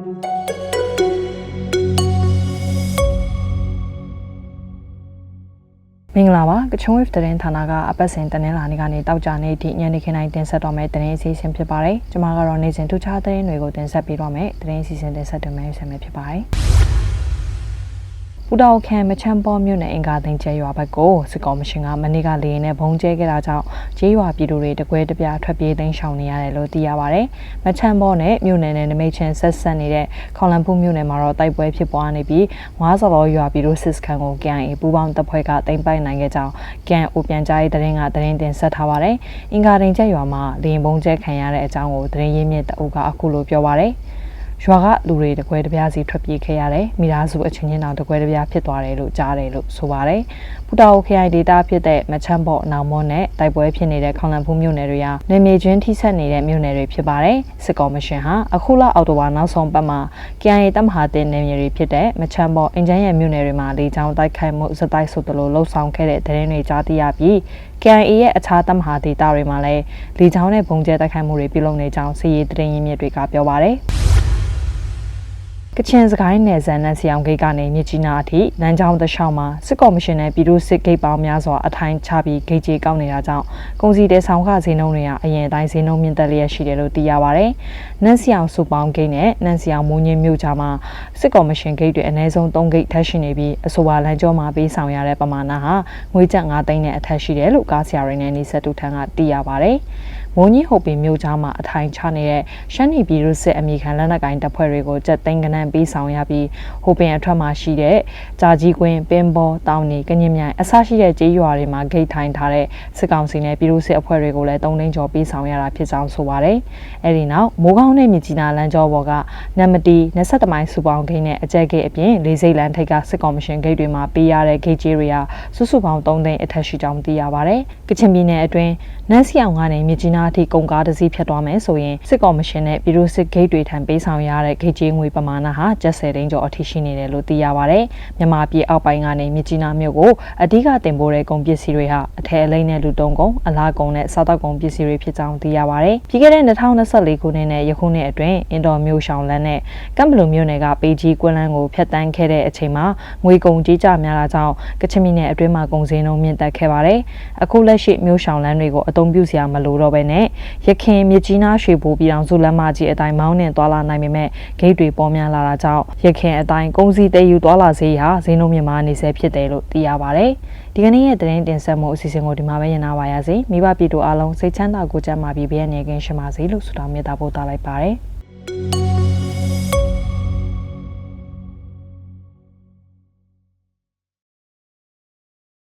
မင်္ဂလာပါကချုံ wave သတင်းဌာနကအပတ်စဉ်တင်လာနေကနေတောက်ကြနေဒီညနေခင်းတိုင်းတင်ဆက်တော့မယ့်သတင်းအစီအစဉ်ဖြစ်ပါတယ်ကျွန်မကတော့နေ့စဉ်ထူးခြားသတင်းတွေကိုတင်ဆက်ပေးတော့မယ့်သတင်းအစီအစဉ်တင်ဆက်တင်မယ့်ဆင်မယ်ဖြစ်ပါတယ် ပူတောက်ခံမချမ်းပေါ်မြို့နယ်အင်ကာသိန်းကျဲရွာဘက်ကိုစစ်ကောင်မရှင်ကမနေ့ကလေရင်နဲ့ဘုံကျဲခဲ့တာကြောင့်ကျေးရွာပြည်သူတွေတကွဲတပြားထွက်ပြေးသိမ်းရှောင်နေရတယ်လို့သိရပါဗျ။မချမ်းပေါ်နဲ့မြို့နယ်နဲ့နမိတ်ချင်းဆက်ဆက်နေတဲ့ခေါလန်ဖူးမြို့နယ်မှာတော့တိုက်ပွဲဖြစ်ပွားနေပြီးငွားစော်တော်ရွာပြည်သူစစ်စခန်းကို KIA ပူးပေါင်းတပ်ဖွဲ့ကသိမ်းပိုက်နိုင်ခဲ့ကြောင်း KIA ပြန်ကြားရေးသတင်းကသတင်းတင်ဆက်ထားပါတယ်။အင်ကာသိန်းကျဲရွာမှာလေရင်ဘုံကျဲခံရတဲ့အကြောင်းကိုသတင်းရင်းမြစ်တအုပ်ကအခုလိုပြောပါဗျ။ ရွာကလူတွေတကွဲတပြားစီထွက်ပြေးခဲ့ရတယ်မိသားစုအချင်းချင်းတောင်တကွဲတပြားဖြစ်သွားတယ်လို့ကြားတယ်လို့ဆိုပါတယ်ပူတာအိုခရိုင်ဒေတာဖြစ်တဲ့မချမ်းဘော့နောင်မော့နဲ့တိုက်ပွဲဖြစ်နေတဲ့ခေါလန်ဖူးမြို့နယ်တွေဟာနေမြေချင်းထိဆက်နေတဲ့မြို့နယ်တွေဖြစ်ပါတယ်စစ်ကော်မရှင်ဟာအခုလအောက်တိုဘာနောက်ဆုံးပတ်မှာ KIA တပ်မဟာတင်နယ်မြေတွေဖြစ်တဲ့မချမ်းဘော့အင်ဂျန်ရဲ့မြို့နယ်တွေမှာလေကြောင်းတိုက်ခိုက်မှုစတိုက်ဆိုသလိုလှုပ်ဆောင်ခဲ့တဲ့သတင်းတွေကြားသိရပြီး KIA ရဲ့အခြားတပ်မဟာဒေတာတွေမှာလည်းလေကြောင်းနဲ့ပုံကျဲတိုက်ခိုက်မှုတွေပြုလုပ်နေကြောင်းစီရေးသတင်းရင်းမြစ်တွေကပြောပါတယ် ကချင်စကိုင်းနယ်စပ်နဲ့ဆီအောင်ဂိတ်ကနေမြစ်ကြီးနားအထိလမ်းကြောင်းတစ်လျှောက်မှာစစ်ကော်မရှင်နဲ့ပြည်သူစစ်ဂိတ်ပေါင်းများစွာအထိုင်ချပြီးဂိတ်ကြီးကောက်နေတာကြောင့်ကုန်စည်တဲ့ဆောင်ခဈေးနှုန်းတွေကအရင်အတိုင်းဈေးနှုန်းမြင့်တက်လျက်ရှိတယ်လို့သိရပါဗျ။နန်းဆီအောင်စုပေါင်းဂိတ်နဲ့နန်းဆီအောင်မိုးညင်းမြို့ကြားမှာစစ်ကော်မရှင်ဂိတ်တွေအနည်းဆုံး3ဂိတ်ထပ်ရှိနေပြီးအဆိုပါလမ်းကျောမှာပေးဆောင်ရတဲ့ပမာဏဟာငွေကျပ်9သိန်းနဲ့အထက်ရှိတယ်လို့ကားဆရာတွေနဲ့နေဆက်တူထန်းကသိရပါဗျ။မိုးကြီးဟုတ်ပင်မြို့ကြားမှာအထိုင်ချနေတဲ့ရှမ်းနီပြည်သူစစ်အမိခံလက်နက်ကိုင်တပ်ဖွဲ့တွေကိုကြက်သိန်းကနန်းပေးဆောင်ရပြီးဟိုပင်အထွက်မှာရှိတဲ့ကြာကြီးကွင်းပင်ဘောတောင်နေကညင်မြိုင်အစရှိတဲ့ကျေးရွာတွေမှာဂိတ်ထိုင်ထားတဲ့စစ်ကောင်စီနဲ့ပြည်သူစစ်အဖွဲ့တွေကိုလည်းတုံးသိန်းကျော်ပေးဆောင်ရတာဖြစ်ကြောင်းဆိုပါတယ်။အဲဒီနောက်မိုးကောင်းနဲ့မြကြီးနားလမ်းကျောပေါ်ကနမတီ23မိုင်စူပေါင်းဂိတ်နဲ့အကြက်ဂိတ်အပြင်လေးစိတ်လမ်းထိပ်ကစစ်ကောင်မရှင်ဂိတ်တွေမှာပေးရတဲ့ဂိတ်ကြီးတွေဟာစုစုပေါင်း3သိန်းအထက်ရှိကြောင်းသိရပါတယ်။ကချင်ပြည်နယ်အတွင်းနန်းစီအောင်ကနေမြကြီးနားအထိကုန်ကားတစ်စီးဖြတ်သွားမယ်ဆိုရင်စစ်ကော်မရှင်နဲ့ပြည်သူစစ်ဂိတ်တွေထံပေးဆောင်ရတဲ့ဂိတ်ကြီးငွေပမာဏဟာကျပ်10သိန်းကျော်အထိရှိနေတယ်လို့သိရပါဗျ။မြန်မာပြည်အောက်ပိုင်းကနေမြကြီးနားမြို့ကိုအဓိကတင်ပို့တဲ့ကုန်ပစ္စည်းတွေဟာအထည်အလိမ့်နဲ့လူတုံးကုန်အလားကုန်နဲ့စားတောက်ကုန်ပစ္စည်းတွေဖြစ်ကြောင်းသိရပါဗျ။ပြီးခဲ့တဲ့2024ခုနှစ်နဲ့ယခုနှစ်အတွင်းအင်ဒိုမြို့ရှောင်းလန်းနဲ့ကမ်ဘလူမြို့နယ်ကပေကြီးကွင်းလန်းကိုဖျက်တမ်းခဲ့တဲ့အချိန်မှာငွေကုန်ကြီးကြများတာကြောင့်ကချင်ပြည်နယ်အတွင်းမှာကုန်စည်နှုန်းမြင့်တက်ခဲ့ပါတယ်။အခုလက်ရှိမြို့ရှောင်းလန်းတွေကိုအသုံးပြုစရာမလိုတော့ဘဲနဲ့ရခင်မြကြီးနားရွှေဘိုပြည်အောင်စုလမ်းမကြီးအတိုင်းမောင်းနှင်သွားလာနိုင်ပေမဲ့ဂိတ်တွေပေါ်များလာတာကြောင့်ရခင်အတိုင်းကုန်စည်တည်ယူသွားလာစေးဟာဈေးနှုန်းမြင့်မားနေဆဲဖြစ်တယ်လို့သိရပါတယ်။ဒီကနေ့ရဲ့သတင်းတင်ဆက်မှုအစီအစဉ်ကိုဒီမှာပဲညနာပါရစေ။မိဘပြည်သူအားလုံးစိတ်ချမ်းသာကိုကြမ်းမာပြီးဘေးရန်နေကင်းရှင်းပါစေလို့ဆုတောင်းမေတ္တာပို့သလိုက်ပါတယ်။